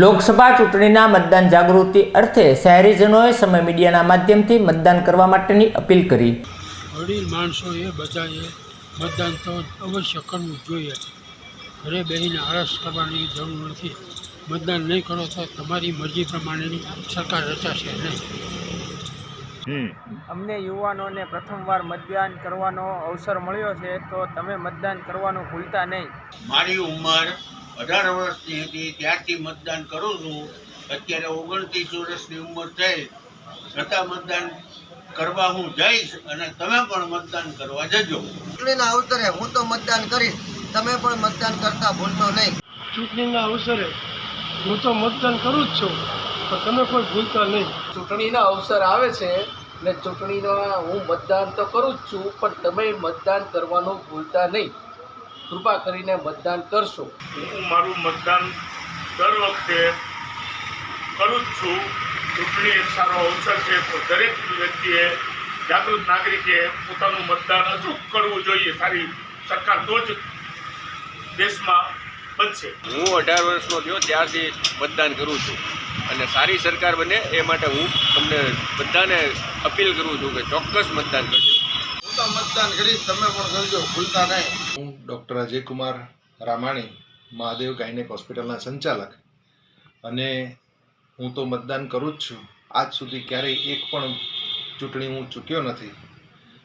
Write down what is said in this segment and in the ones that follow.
લોકસભા ચૂંટણીના મતદાન જાગૃતિ અર્થે શહેરીજનોએ સમય મીડિયાના માધ્યમથી મતદાન કરવા માટેની અપીલ કરી. વડીલ માણસોએ બધાએ મતદાન તો અવશ્ય કરવું જોઈએ. ઘરે બેહીને આળસ કરવાની જરૂર નથી. મતદાન નહીં કરો તો તમારી મરજી પ્રમાણેની સરકાર રચાશે નહીં. અમને યુવાનોને પ્રથમવાર મતદાન કરવાનો અવસર મળ્યો છે તો તમે મતદાન કરવાનું ભૂલતા નહીં. મારી ઉંમર અઢાર વર્ષની હતી ત્યારથી મતદાન કરું છું. અત્યારે ઓગણત્રીસ વર્ષની ઉંમર થઈ. છતાં મતદાન કરવા હું જઈશ અને તમે પણ મતદાન કરવા જજો. ચૂંટણીના અવસરે હું તો મતદાન કરીશ. તમે પણ મતદાન કરતા ભૂલતો નહીં. ચૂંટણીના અવસરે હું તો મતદાન કરું જ છું પણ તમે કોઈ ભૂલતા નહીં. ચૂંટણીના અવસર આવે છે ને ચૂંટણીનો હું મતદાન તો કરું જ છું પણ તમે મતદાન કરવાનું ભૂલતા નહીં. કૃપા કરીને મતદાન કરશો. હું મારું મતદાન દર વખતે કરું જ છું. ચૂંટણી એક સારો અવસર છે તો દરેક વ્યક્તિએ જાગૃત નાગરિકે પોતાનું મતદાન અચૂક કરવું જોઈએ. સારી સરકાર તો જ દેશમાં બનશે. હું અઢાર વર્ષનો થયો ત્યારથી મતદાન કરું છું. અને સારી સરકાર બને એ માટે હું તમને બધાને અપીલ કરું છું કે ચોક્કસ મતદાન કરજો. તો મતદાન કરીશ તમે પણ કરજો ભૂલતા નહીં. હું ડૉક્ટર અજયકુમાર રામાણી મહાદેવ ગાયનેક હોસ્પિટલના સંચાલક. અને હું તો મતદાન કરું જ છું. આજ સુધી ક્યારેય એક પણ ચૂંટણી હું ચૂક્યો નથી.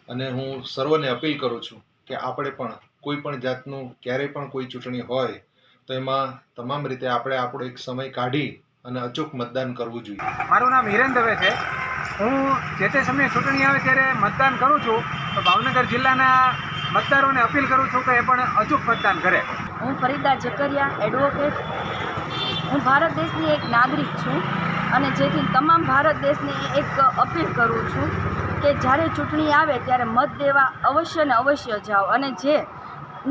અને હું સર્વને અપીલ કરું છું કે આપણે પણ કોઈ પણ જાતનું ક્યારેય પણ કોઈ ચૂંટણી હોય તો એમાં તમામ રીતે આપણે આપણો એક સમય કાઢી અને અચૂક મતદાન કરવું જોઈએ. મારું નામ હિરેન દવે છે. હું જે તે સમયે ચૂંટણી આવે ત્યારે મતદાન કરું છું. તો ભાવનગર જિલ્લાના મતદારોને અપીલ કરું છું કે એ પણ અચૂક મતદાન કરે. હું ફરીદા જકરિયા એડવોકેટ હું ભારત દેશની એક નાગરિક છું અને જેથી તમામ ભારત દેશને એક અપીલ કરું છું કે જ્યારે ચૂંટણી આવે ત્યારે મત દેવા અવશ્ય ને અવશ્ય જાઓ. અને જે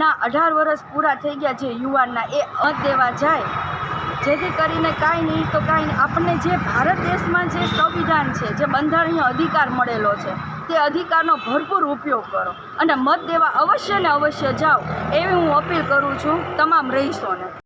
ના અઢાર વર્ષ પૂરા થઈ ગયા જે યુવાનના, એ મત દેવા જાય જેથી કરીને કાંઈ નહીં, તો કાંઈ આપણને જે ભારત દેશમાં જે સંવિધાન છે, જે બંધારણીય અધિકાર મળેલો છે, તે અધિકારનો ભરપૂર ઉપયોગ કરો અને મત દેવા અવશ્ય ને અવશ્ય જાઓ. એવી હું અપીલ કરું છું. તમામ રહીશોને.